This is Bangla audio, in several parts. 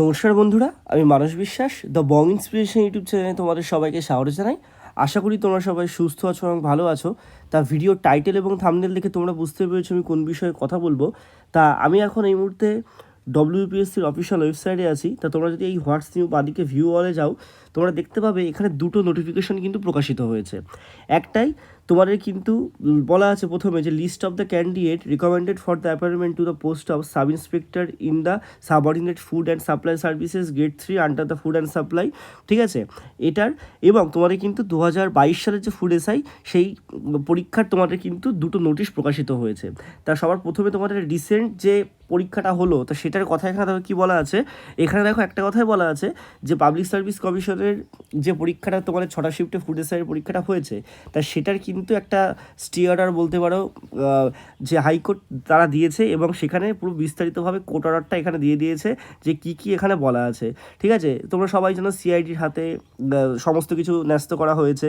নমস্কার বন্ধুরা, আমি মানস বিশ্বাস দ্য বং ইন্সপিরেশন ইউটিউব চ্যানেলে তোমাদের সবাইকে স্বাগত জানাই। আশা করি তোমরা সবাই সুস্থ আছো এবং ভালো আছো। তা ভিডিও টাইটেল এবং থামনেল দেখে তোমরা বুঝতে পেরেছ আমি কোন বিষয়ে কথা বলব। তা আমি এখন এই মুহূর্তে ডব্লিউপিএসসির অফিসিয়াল ওয়েবসাইটে আছি। তা তোমরা যদি এই হোয়াটস নিউ বাদিকে ভিউ ওয়ালে যাও, তোমরা দেখতে পাবে এখানে দুটো নোটিফিকেশন কিন্তু প্রকাশিত হয়েছে। একটাই তোমাদের কিন্তু বলা আছে প্রথমে যে list of the candidate recommended for the appointment to the post of sub inspector in the subordinate food and supply services grade three under the food and supply ঠিক আছে? এটার এবং তোমাদের কিন্তু দু হাজার বাইশ সালের যে ফুড এসআই সেই পরীক্ষার তোমাদের কিন্তু দুটো নোটিশ প্রকাশিত হয়েছে। তা সবার প্রথমে তোমাদের রিসেন্ট যে পরীক্ষাটা হলো, তা সেটার কথা এখানে দেখো কী বলা আছে? এখানে দেখো একটা কথাই বলা আছে যে পাবলিক সার্ভিস কমিশনের যে পরীক্ষাটা তোমাদের ছটা শিফটে ফুড এসআইয়ের পরীক্ষাটা হয়েছে, তা সেটার কিন্তু একটা স্টে অর্ডার বলতে পারো যে হাইকোর্ট তারা দিয়েছে এবং সেখানে পুরো বিস্তারিতভাবে কোর্ট অর্ডারটা এখানে দিয়ে দিয়েছে যে কি কি এখানে বলা আছে। ঠিক আছে? তোমরা সবাই যেন সিআইডির হাতে সমস্ত কিছু ন্যস্ত করা হয়েছে।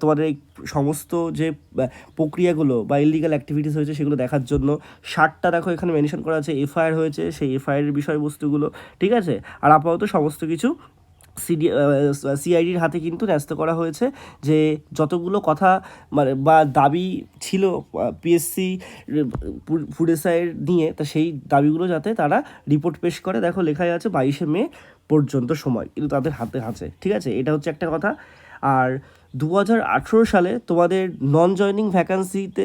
তোমাদের এই সমস্ত যে প্রক্রিয়াগুলো বা ইলিগাল অ্যাক্টিভিটিস হয়েছে সেগুলো দেখার জন্য ষাটটা দেখো এখানে মেনশন করা আছে। এফআইআর হয়েছে, সেই এফআইআর বিষয়বস্তুগুলো। ঠিক আছে? আর আপাতত সমস্ত কিছু সিডি সিআইডির হাতে কিন্তু ন্যস্ত করা হয়েছে যে যতগুলো কথা মানে বা দাবি ছিল পিএসসি ফুড এসআইয়ের নিয়ে, তা সেই দাবিগুলো যাতে তারা রিপোর্ট পেশ করে, দেখো লেখাই আছে বাইশে মে পর্যন্ত সময়, কিন্তু তাদের হাতে আছে, ঠিক আছে? এটা হচ্ছে একটা কথা। আর দু হাজার আঠেরো সালে তোমাদের নন জয়নিং ভ্যাকান্সিতে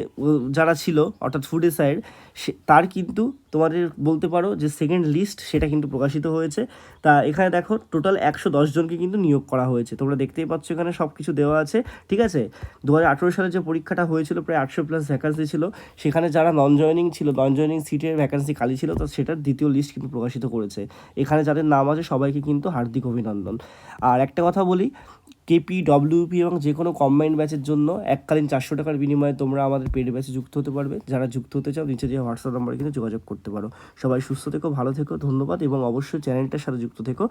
যারা ছিল, অর্থাৎ ফুড এসআইয়ের সে, তার কিন্তু তোমাদের বলতে পারো যে সেকেন্ড লিস্ট সেটা কিন্তু প্রকাশিত হয়েছে। তা এখানে দেখো টোটাল একশো দশ জনকে কিন্তু নিয়োগ করা হয়েছে। তোমরা দেখতেই পাচ্ছ এখানে সব কিছু দেওয়া আছে, ঠিক আছে? দু হাজার আঠেরো সালে যে পরীক্ষাটা হয়েছিল, প্রায় আটশো প্লাস ভ্যাকান্সি ছিল। সেখানে যারা নন জয়নিং ছিল নন জয়নিং সিটের ভ্যাকান্সি খালি ছিল, তো সেটার দ্বিতীয় লিস্ট কিন্তু প্রকাশিত করেছে। এখানে যাদের নাম আছে, সবাইকে কিন্তু হার্দিক অভিনন্দন। আর একটা কথা বলি কেপি ডব্লিউপি এবং যে কোনো কম্বাইন্ড ব্যাচের জন্য এককালীন চারশো টাকার বিনিময়ে তোমরা আমাদের পেড ব্যাচে যুক্ত হতে পারবে। যারা যুক্ত হতে চাও, নিচে যে হোয়াটসঅ্যাপ নম্বরে কিন্তু যোগাযোগ করতে পারো। সবাই সুস্থ থেকো, ভালো থেকো, ধন্যবাদ এবং অবশ্যই চ্যানেলটার সাথে যুক্ত থেকো।